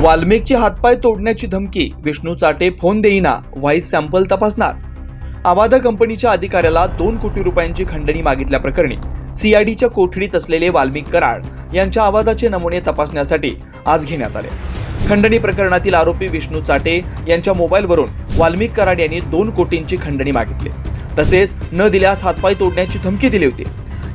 वाल्मिकचे हातपाय तोडण्याची धमकी विष्णू चाटे फोन देईना व्हाईस सॅम्पल तपासणार. आवादा कंपनीच्या अधिकाऱ्याला दोन कोटी रुपयांची खंडणी मागितल्याप्रकरणी सीआयडीच्या कोठडीत असलेले वाल्मिक कराड यांच्या आवाजाचे नमुने तपासण्यासाठी आज घेण्यात आले. खंडणी प्रकरणातील आरोपी विष्णू चाटे यांच्या मोबाईलवरून वाल्मिक कराड यांनी दोन कोटींची खंडणी मागितली. तसेच न दिल्यास हातपाय तोडण्याची धमकी दिली होती.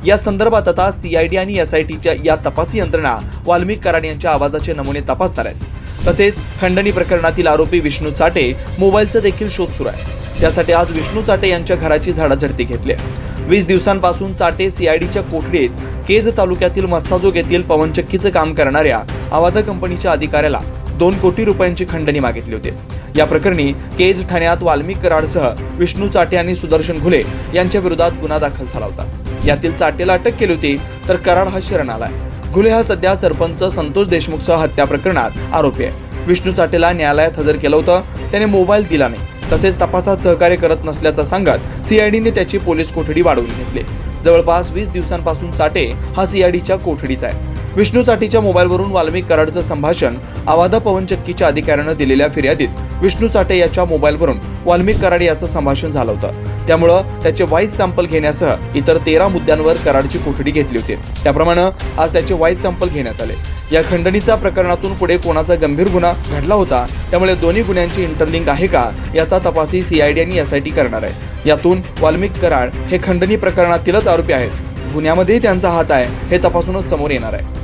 या संदर्भात आता सीआयडी आणि एसआयटीच्या या तपासी यंत्रणा वाल्मिक कराड यांच्या आवाजाचे नमुने तपासणार आहेत. तसेच खंडणी प्रकरणातील आरोपी विष्णू चाटे मोबाईलचा देखील शोध सुरू आहे. त्यासाठी आज विष्णू चाटे यांच्या घराची झाडाझडती घेतली आहे. वीस दिवसांपासून चाटे सीआयडीच्या कोठडीत केज तालुक्यातील मस्साजोग येथील पवनचक्कीचं काम करणाऱ्या आवादा कंपनीच्या अधिकाऱ्याला दोन कोटी रुपयांची खंडणी मागितली होती. या प्रकरणी केज ठाण्यात वाल्मिक कराडसह विष्णू चाटे आणि सुदर्शन घुले यांच्या विरोधात गुन्हा दाखल झाला होता. यातील चाटेला अटक केली होती तर कराड हा शरण आलाय घुले हा सध्या सरपंच संतोष देशमुखसह हत्या प्रकरणात आरोपी आहे. विष्णू चाटेला न्यायालयात हजर केलं होतं त्याने मोबाईल दिला नाही. तसेच तपासात सहकार्य करत नसल्याचं सांगत सीआयडीने त्याची पोलीस कोठडी वाढवून घेतली. जवळपास वीस दिवसांपासून चाटे हा सीआयडीच्या कोठडीत आहे. विष्णू चाटीच्या मोबाईलवरून वाल्मिक कराडचं संभाषण आवादा पवनचक्कीच्या अधिकाऱ्यानं दिलेल्या फिर्यादीत विष्णू चाटे याच्या मोबाईलवरून वाल्मिक कराड याचं संभाषण झालं होतं. त्यामुळं त्याचे वाईस सॅम्पल घेण्यासह इतर तेरा मुद्द्यांवर कराडची कोठडी घेतली होती. त्याप्रमाणे आज त्याचे वाईस सॅम्पल घेण्यात आले. या खंडणीचा प्रकरणातून पुढे कोणाचा गंभीर गुन्हा घडला होता त्यामुळे दोन्ही गुन्ह्यांची इंटरलिंक आहे का याचा तपासही सीआयडी आणि एसआयटी करणार आहे. यातून वाल्मिक कराड हे खंडणी प्रकरणातीलच आरोपी आहेत. गुन्ह्यामध्येही त्यांचा हात आहे हे तपासूनच समोर येणार आहे.